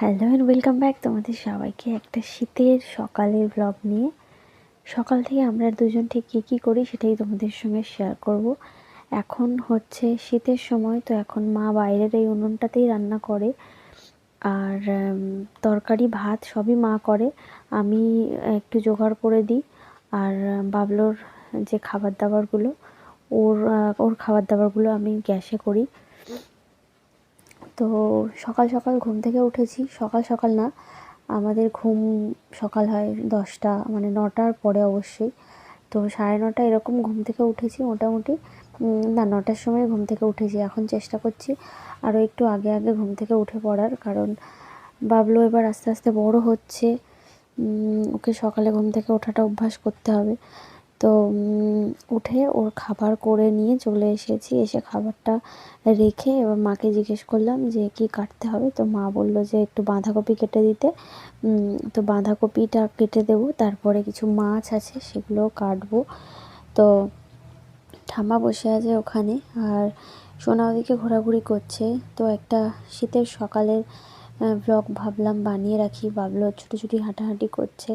Hello and welcome back তোমাদের সবাইকে একটা শীতের সকালের ব্লগ নিয়ে। সকাল থেকে আমরা দুজন ঠিক কী কী করি সেটাই তোমাদের সঙ্গে শেয়ার করব। এখন হচ্ছে শীতের সময়, তো এখন মা বাইরের এই উনুনটাতেই রান্না করে। আর তরকারি, ভাত সবই মা করে। আমি একটু জোগাড় করে দিই। আর বাবলোর যে খাবার দাবারগুলো ওর ওর খাবার দাবারগুলো আমি গ্যাসে করি। তো সকাল সকাল ঘুম থেকে উঠেছি। সকাল সকাল না, আমাদের ঘুম সকাল হয় দশটা মানে নটার পরে অবশ্যই। তো সাড়ে নটা এরকম ঘুম থেকে উঠেছি মোটামুটি। না, নটার সময় ঘুম থেকে উঠেছি, এখন চেষ্টা করছি আরও একটু আগে আগে ঘুম থেকে উঠে পড়ার। কারণ বাবলু এবার আস্তে আস্তে বড় হচ্ছে। ওকে সকালে ঘুম থেকে ওঠাটা অভ্যাস করতে হবে। তো উঠে ওর খাবার করে নিয়ে চলে এসেছি। এসে খাবারটা রেখে এবার মাকে জিজ্ঞেস করলাম যে, কি কাটতে হবে? তো মা বলল যে, একটু বাঁধাকপি কেটে দিতে। তো বাঁধাকপিটা কেটে দেবো, তারপরে কিছু মাছ আছে সেগুলো কাটবো। তো ঠাম্মা বসে আছে ওখানে আর সোনা ওদিকে ঘোরাঘুরি করছে। তো একটা শীতের সকালের ব্লগ ভাবলাম বানিয়ে রাখি। বাবলো ছুটোছুটি হাঁটাহাঁটি করছে,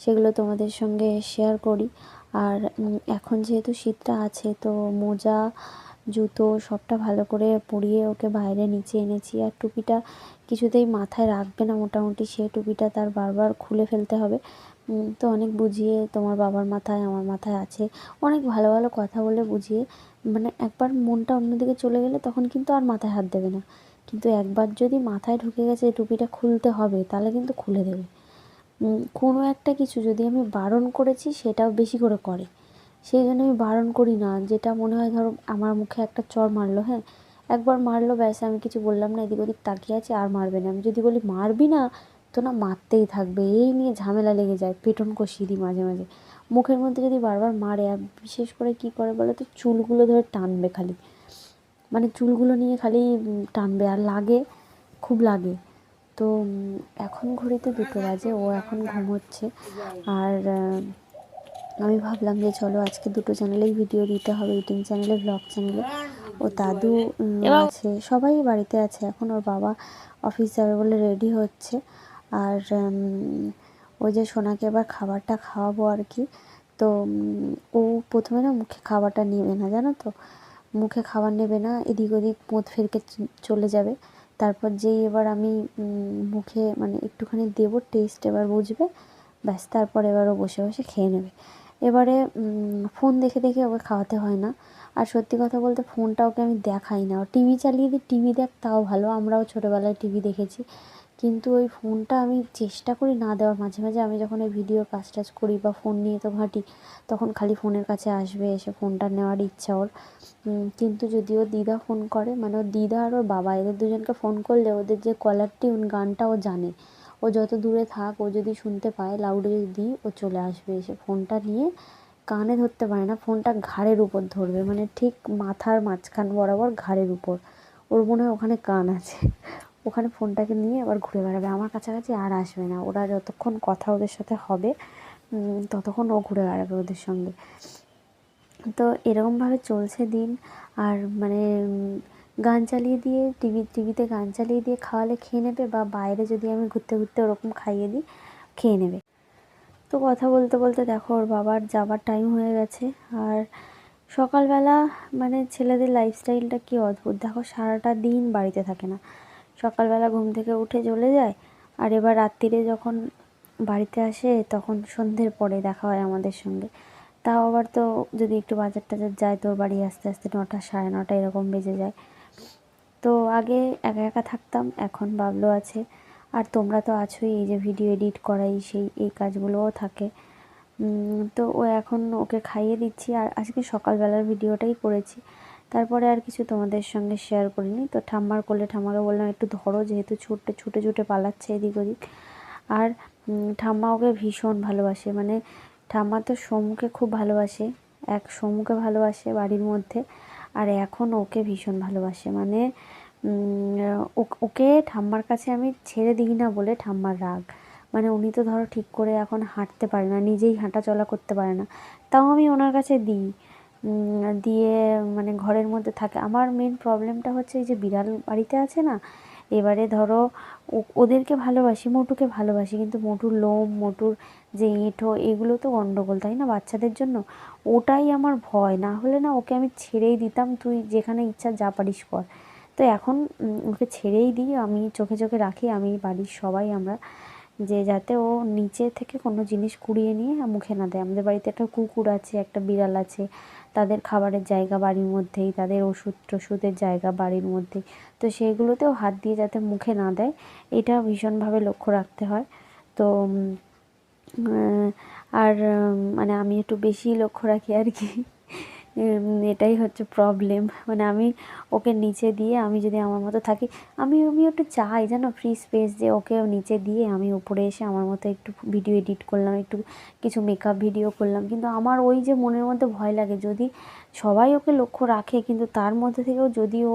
সেগুলো তোমাদের সঙ্গে শেয়ার করি। আর এখন যেহেতু শীতটা আছে, তো মোজা, জুতো সবটা ভালো করে পরিয়ে ওকে বাইরে নিচে এনেছি। আর টুপিটা কিছুতেই মাথায় রাখবে না মোটামুটি, সে টুপিটা তার বারবার খুলে ফেলতে হবে। তো অনেক বুঝিয়ে তোমার বাবার মাথায়, আমার মাথায় আছে। অনেক ভালো ভালো কথা বলে বুঝিয়ে মানে একবার মনটা অন্যদিকে চলে গেলে তখন কিন্তু আর মাথায় হাত দেবে না। কিন্তু একবার যদি মাথায় ঢুকে গেছে টুপিটা খুলতে হবে, তাহলে কিন্তু খুলে দেবে। কোনো একটা কিছু যদি আমি বারণ করেছি, সেটাও বেশি করে করে। সেই জন্য আমি বারণ করি না। যেটা মনে হয় ধরো আমার মুখে একটা চড় মারলো হ্যাঁ? একবার মারলো, ব্যাস, আমি কিছু বললাম না, এদিক ওদিক তাকিয়ে আছে, আর মারবে না। আমি যদি বলি, মারবি না? তো না, মারতেই থাকবে। এই নিয়ে ঝামেলা লেগে যায়, পেটন কষিয়ে দিই মাঝে মাঝে। মুখের মধ্যে যদি বারবার মারে, আর বিশেষ করে কী করে বলো তো, চুলগুলো ধরে টানবে খালি। মানে চুলগুলো নিয়ে খালি টানবে, আর লাগে, খুব লাগে। তো এখন ঘড়িতে দুটো বাজে ও এখন ঘুমোচ্ছে। আর আমি ভাবলাম যে চলো আজকে দুটো চ্যানেলেই ভিডিও দিতে হবে ইউটিউব চ্যানেলে ব্লগ চ্যানেলে। ও দাদু আছে সবাই বাড়িতে আছে এখন ওর বাবা অফিস যাবে বলে রেডি হচ্ছে। আর ওই যে সোনাকে এবার খাবারটা খাওয়াবো আর কি তো ও প্রথমে না মুখে খাবারটা নেবে না জানো তো? মুখে খাবার নেবে না এদিক ওদিক পোঁত ফেরকে চলে যাবে। তারপর যেই এবার আমি মুখে মানে একটুখানি দেব টেস্ট এবার বুঝবে, ব্যাস তারপর এবার ও বসে বসে খেয়ে নেবে। এবারে ফোন দেখে দেখে ওকে খাওয়াতে হয় না। আর সত্যি কথা বলতে ফোনটা ওকে আমি দেখাই না। টিভি চালিয়ে দিই টিভি দেখ, তাও ভালো। আমরাও ছোটোবেলায় টিভি দেখেছি। কিন্তু ওই ফোনটা আমি চেষ্টা করি না দেওয়ার। মাঝে মাঝে আমি যখন এই ভিডিও কাজ টাজ করি বা ফোন নিয়ে তো ঘাঁটি, তখন খালি ফোনের কাছে আসবে এসে ফোনটা নেওয়ার ইচ্ছা ওর। কিন্তু যদিও দিদা ফোন করে মানে ওর দিদা আর ওর বাবা, এদের দুজনকে ফোন করলে ওদের যে কলার টিউন গানটা ও জানে। ও যত দূরে থাক, ও যদি শুনতে পায়, লাউডে যদি দিই ও চলে আসবে এসে ফোনটা নিয়ে, কানে ধরতে পারে না, ফোনটা ঘাড়ের উপর ধরবে মানে ঠিক মাথার মাঝখান বরাবর ঘাড়ের উপর। ওর মনে হয় ওখানে কান আছে। ওখানে ফোনটাকে নিয়ে আবার ঘুরে বেড়াবে। আমার কাছাকাছি আর আসবে না। ওরা যতক্ষণ কথা ওদের সাথে হবে ততক্ষণ ও ঘুরে বেড়াবে ওদের সঙ্গে। তো এরকমভাবে চলছে দিন। আর মানে গান চালিয়ে দিয়ে টিভি টিভিতে গান চালিয়ে দিয়ে খাওয়ালে খেয়ে নেবে বা বাইরে যদি আমি ঘুরতে ঘুরতে ওরকম খাইয়ে দিই, খেয়ে নেবে। তো কথা বলতে বলতে দেখো ওর বাবার যাবার টাইম হয়ে গেছে। আর সকালবেলা মানে ছেলেদের লাইফস্টাইলটা কি অদ্ভুত। দেখো সারাটা দিন বাড়িতে থাকে না। সকালবেলা ঘুম থেকে উঠে চলে যায়। আর এবার রাত্রিরে যখন বাড়িতে আসে, তখন সন্ধ্যের পরে দেখা হয় আমাদের সঙ্গে। তাও আবার তো যদি একটু বাজার টাজার যায় তোর বাড়ি আস্তে আস্তে নটা, সাড়ে নটা এরকম বেজে যায়। তো আগে একা একা থাকতাম, এখন বাবলো আছে। আর তোমরা তো আছোই, এই যে ভিডিও এডিট করাই, সেই, এই কাজগুলোও থাকে। তো ও এখন ওকে খাইয়ে দিচ্ছি। আর আজকে সকালবেলার ভিডিওটাই করেছি। তারপরে আর কিছু তোমাদের সঙ্গে শেয়ার করিনি। তো ঠাম্মার কোলে ঠাম্মাকে বললাম, একটু ধরো, যেহেতু ছুটে ছুটে ছুটে পালাচ্ছে এদিক ওদিক। আর ঠাম্মা ওকে ভীষণ ভালোবাসে। মানে ঠাম্মা তো সমুকে খুব ভালোবাসে, এক সমুকে ভালোবাসে বাড়ির মধ্যে, আর এখন ওকে ভীষণ ভালোবাসে। মানে ওকে ঠাম্মার কাছে আমি ছেড়ে দিই না বলে ঠাম্মার রাগ। মানে উনি তো ধরো ঠিক করে এখন হাঁটতে পারে না, নিজেই হাঁটা চলা করতে পারে না। তাও আমি ওনার কাছে দিই। দিয়ে মানে ঘরের মধ্যে থাকে। আমার মেন প্রবলেমটা হচ্ছে এই যে বিড়াল বাড়িতে আছে না, এবারে ধরো ওদেরকে ভালোবাসি, মোটুকে ভালোবাসি, কিন্তু মোটুর লোম, মোটুর যে এঁঠো, এগুলো তো গন্ডগোল, তাই না? বাচ্চাদের জন্য ওটাই আমার ভয়। না হলে না ওকে আমি ছেড়েই দিতাম, তুই যেখানে ইচ্ছা যা পারিস কর। তো এখন ওকে ছেড়েই দিই, আমি চোখে চোখে রাখি, আমি বাড়ির সবাই, আমরা যে যাতে ও নিচে থেকে কোনো জিনিস কুড়িয়ে নিয়ে মুখে না দেয়। আমাদের বাড়িতে একটা কুকুর আছে, একটা বিড়াল আছে। তাদের খাবারের জায়গা বাড়ির মধ্যেই, তাদের ওষুধ টষুধের জায়গা বাড়ির মধ্যেই। তো সেগুলোতেও হাত দিয়ে যাতে মুখে না দেয়, এটা ভীষণভাবে লক্ষ্য রাখতে হয়। তো আর মানে আমি একটু বেশি লক্ষ্য রাখি আর কি। এটাই হচ্ছে প্রবলেম মানে আমি ওকে নিচে দিয়ে আমি যদি আমার মতো থাকি, আমি আমি একটু চাই, জানো ফ্রি স্পেস যে ওকে নিচে দিয়ে আমি উপরে এসে আমার মতো একটু ভিডিও এডিট করলাম, একটু কিছু মেকআপ ভিডিও করলাম। কিন্তু আমার ওই যে মনের মধ্যে ভয় লাগে, যদি সবাই ওকে লক্ষ্য রাখে, কিন্তু তার মধ্যে থেকেও যদি ও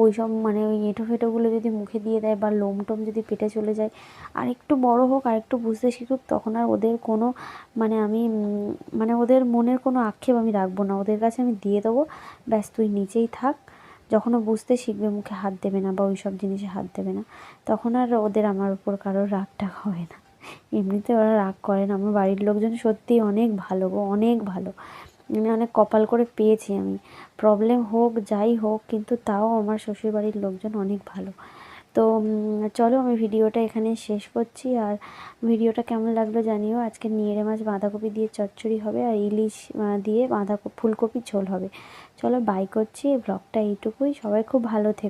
ওই সব মানে ওই এঁঠো ফেটোগুলো যদি মুখে দিয়ে দেয় বা লোম টোম যদি পেটে চলে যায় আর একটু বড় হোক আর একটু বুঝতে শিখুক, তখন আর ওদের কোনো মানে আমি মানে ওদের মনের কোনো আক্ষেপ আমি রাখব না। ওদের কাছে আমি দিয়ে দেবো। ব্যাস, তুই নিচেই থাক। যখন ও বুঝতে শিখবে মুখে হাত দেবে না বা ওই সব জিনিসে হাত দেবে না, তখন আর ওদের আমার উপর কারোর রাগ টাগ হবে না। এমনিতে ওরা রাগ করে না। আমার বাড়ির লোকজন সত্যিই অনেক ভালো গো, অনেক ভালো। আমি অনেক কপাল করে পেয়েছি আমি। প্রবলেম হোক, যাই হোক, কিন্তু তাও আমার শ্বশুরবাড়ির লোকজন অনেক ভালো। তো চলো আমি ভিডিওটা এখানে শেষ করছি। আর ভিডিওটা কেমন লাগল জানিও। আজকে নিয়েড়ে মাছ বাঁধাকপি দিয়ে চচ্চড়ি হবে আর ইলিশ দিয়ে বাঁধাকপি, ফুলকপি ঝোল হবে। চলো বাই করছি। ব্লগটা এইটুকুই। সবাই খুব ভালো থেকো।